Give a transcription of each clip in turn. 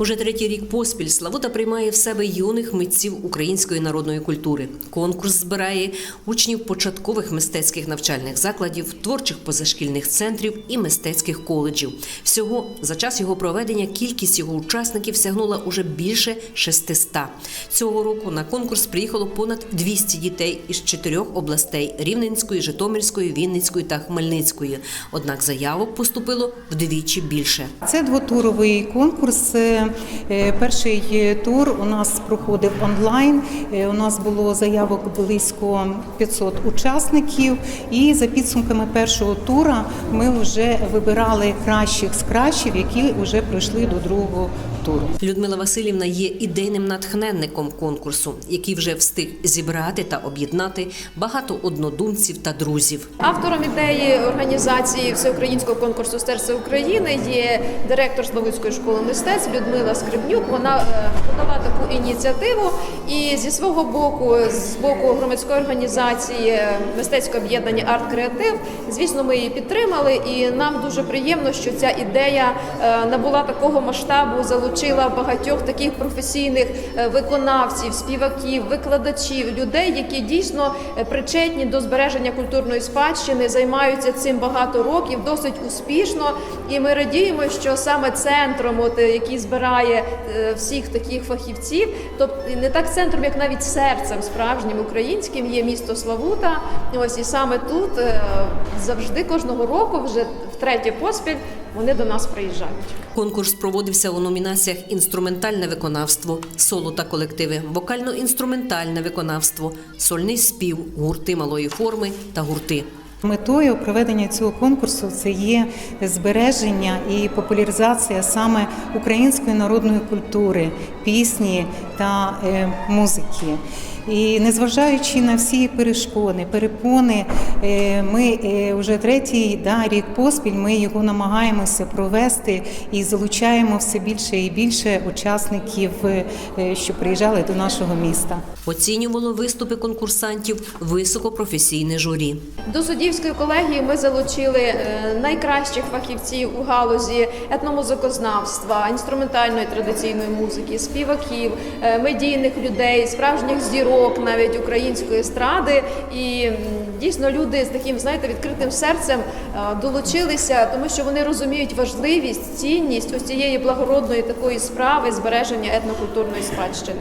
Уже третій рік поспіль Славута приймає в себе юних митців української народної культури. Конкурс збирає учнів початкових мистецьких навчальних закладів, творчих позашкільних центрів і мистецьких коледжів. Всього за час його проведення кількість його учасників сягнула уже більше 600. Цього року на конкурс приїхало понад 200 дітей із чотирьох областей: Рівненської, Житомирської, Вінницької та Хмельницької. Однак заявок поступило вдвічі більше. Це двотуровий конкурс. Е, е, Перший тур у нас проходив онлайн. Е, У нас було заявок близько 500 учасників. І за підсумками першого тура ми вже вибирали кращих з кращих, які вже пройшли до другого туру. Людмила Васильівна є ідейним натхненником конкурсу, який вже встиг зібрати та об'єднати багато однодумців та друзів. Автором ідеї організації всеукраїнського конкурсу серце України є директор Славутської школи мистецтв Людмила Скрибнюк. Вона е, подала таку ініціативу, і зі свого боку, з боку громадської організації е, мистецьке об'єднання Арт Креатив, звісно, ми її підтримали, і нам дуже приємно, що ця ідея е, набула такого масштабу, залучила багатьох таких професійних виконавців, співаків, викладачів, людей, які дійсно причетні до збереження культурної спадщини, займаються цим багато років, досить успішно. І ми радіємо, що саме центром, от який збирає е, всіх таких фахівців, тобто не так центром, як навіть серцем справжнім українським, є місто Славута. Ось і саме тут е, завжди кожного року, вже втретє поспіль, вони до нас приїжджають. Конкурс проводився у номінаціях інструментальне виконавство, соло та колективи, вокально-інструментальне виконавство, сольний спів, гурти малої форми та гурти. Метою проведення цього конкурсу це є збереження і популяризація саме української народної культури, пісні та е, музики. І незважаючи на всі перешкоди, перепони, е, ми е, вже третій да, рік поспіль ми його намагаємося провести і залучаємо все більше і більше учасників, е, що приїжджали до нашого міста. Оцінювало виступи конкурсантів високопрофесійне журі. До суддівської колегії ми залучили найкращих фахівців у галузі етномузикознавства, інструментальної традиційної музики, співаків, медійних людей, справжніх зірок, навіть української естради. І дійсно люди з таким, знаєте, відкритим серцем долучилися, тому що вони розуміють важливість, цінність ось цієї благородної такої справи збереження етнокультурної спадщини.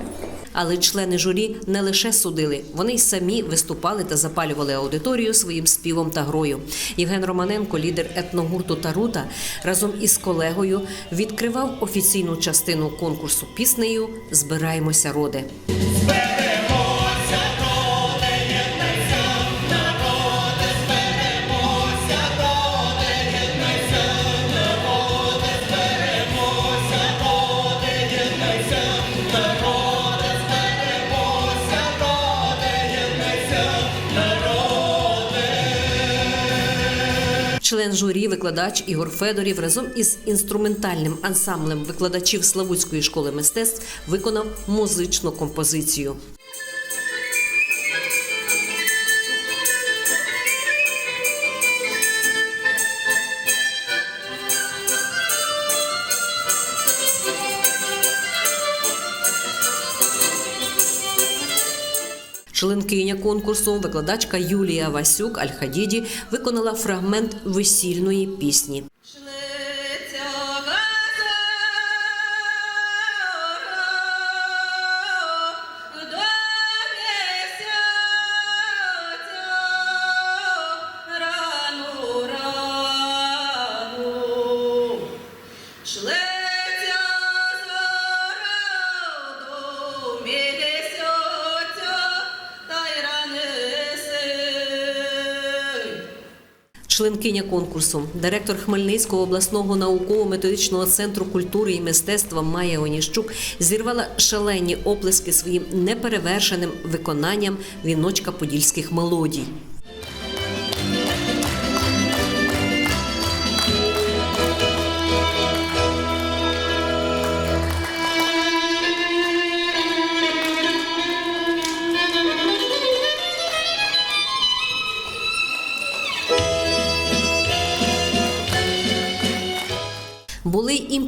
Але члени журі не лише судили, вони й самі виступали та запалювали аудиторію своїм співом та грою. Євген Романенко, лідер етногурту Тарута, разом із колегою відкривав офіційну частину конкурсу піснею Збираємося, роди. Член журі, викладач Ігор Федорів разом із інструментальним ансамблем викладачів Славутської школи мистецтв виконав музичну композицію. Членкиня конкурсу, викладачка Юлія Васюк Аль-Хадіді виконала фрагмент весільної пісні. Членкиня конкурсу, директор Хмельницького обласного науково-методичного центру культури і мистецтва Майя Оніщук зірвала шалені оплески своїм неперевершеним виконанням віночка подільських мелодій.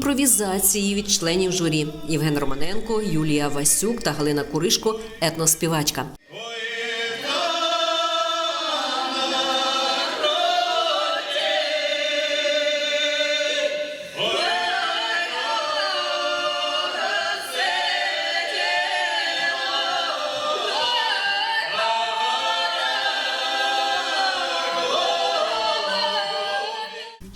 Імпровізації. від членів журі Євген Романенко, Юлія Васюк та Галина Куришко етноспівачка.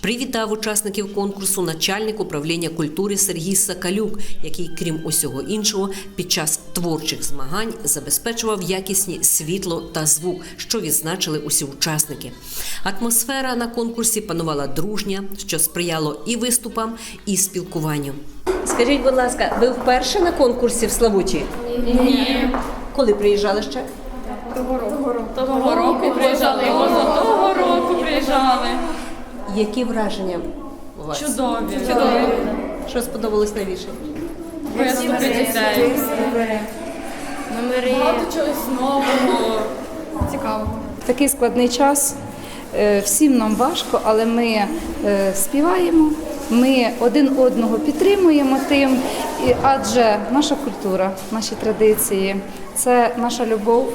Привітав учасників конкурсу начальник управління культури Сергій Сакалюк, який, крім усього іншого, під час творчих змагань забезпечував якісні світло та звук, що відзначили усі учасники. Атмосфера на конкурсі панувала дружня, що сприяло і виступам, і спілкуванню. Скажіть, будь ласка, ви вперше на конкурсі в Славуті? Ні. Коли приїжджали ще? Того року приїжджали, і позатого року приїжджали. Які враження у вас? Чудові. Чудові. Що сподобалось найбільше? Виступи дітей. Багато чогось нового. Цікавого. такий складний час. е, Всім нам важко, але ми е, співаємо, ми один одного підтримуємо тим, і- адже наша культура, наші традиції це наша любов,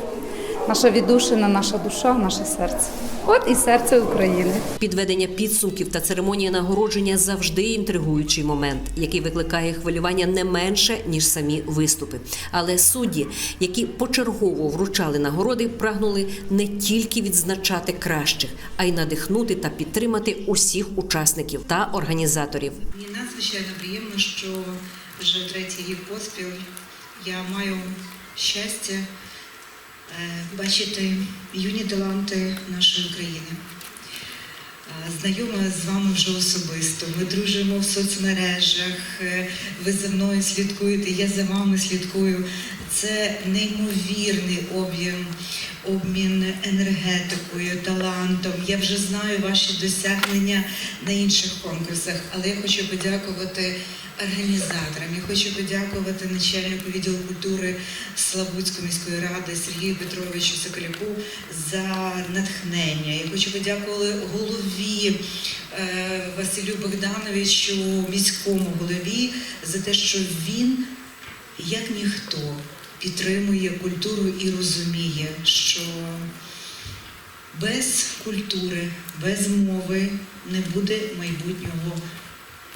наша віддушина, наша душа, наше серце. От і серце України. Підведення підсумків та церемонія нагородження завжди інтригуючий момент, який викликає хвилювання не менше ніж самі виступи. Але судді, які почергово вручали нагороди, прагнули не тільки відзначати кращих, а й надихнути та підтримати усіх учасників та організаторів. Мені надзвичайно приємно, що вже третій рік поспіл я маю щастя бачити юні таланти нашої України. Е, Знайома з вами вже особисто. Ми дружимо в соцмережах. е, Ви за мною слідкуєте, я за вами слідкую. Це неймовірний об'єм, обмін енергетикою, талантом. Я вже знаю ваші досягнення на інших конкурсах, але я хочу подякувати організаторам. Я хочу подякувати начальнику відділу культури Славутської міської ради Сергію Петровичу Соколяку за натхнення. Я хочу подякувати голові е, Василю Богдановичу, міському голові, за те, що він, як ніхто, підтримує культуру і розуміє, що без культури, без мови не буде майбутнього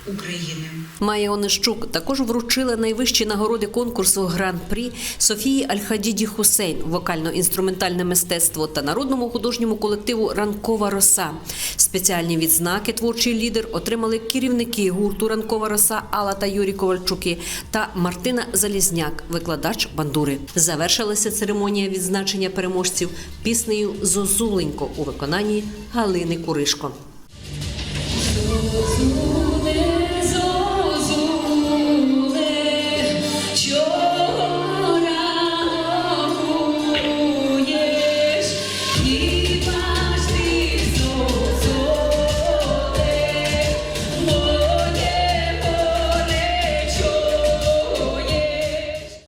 України. Майя Онищук також вручила найвищі нагороди конкурсу Гран-прі Софії Альхадіді Хусейн, вокально-інструментальне мистецтво та народному художньому колективу Ранкова роса. Спеціальні відзнаки творчий лідер отримали керівники гурту Ранкова роса Алла та Юрій Ковальчуки та Мартина Залізняк, викладач бандури. Завершилася церемонія відзначення переможців піснею Зозуленько у виконанні Галини Куришко.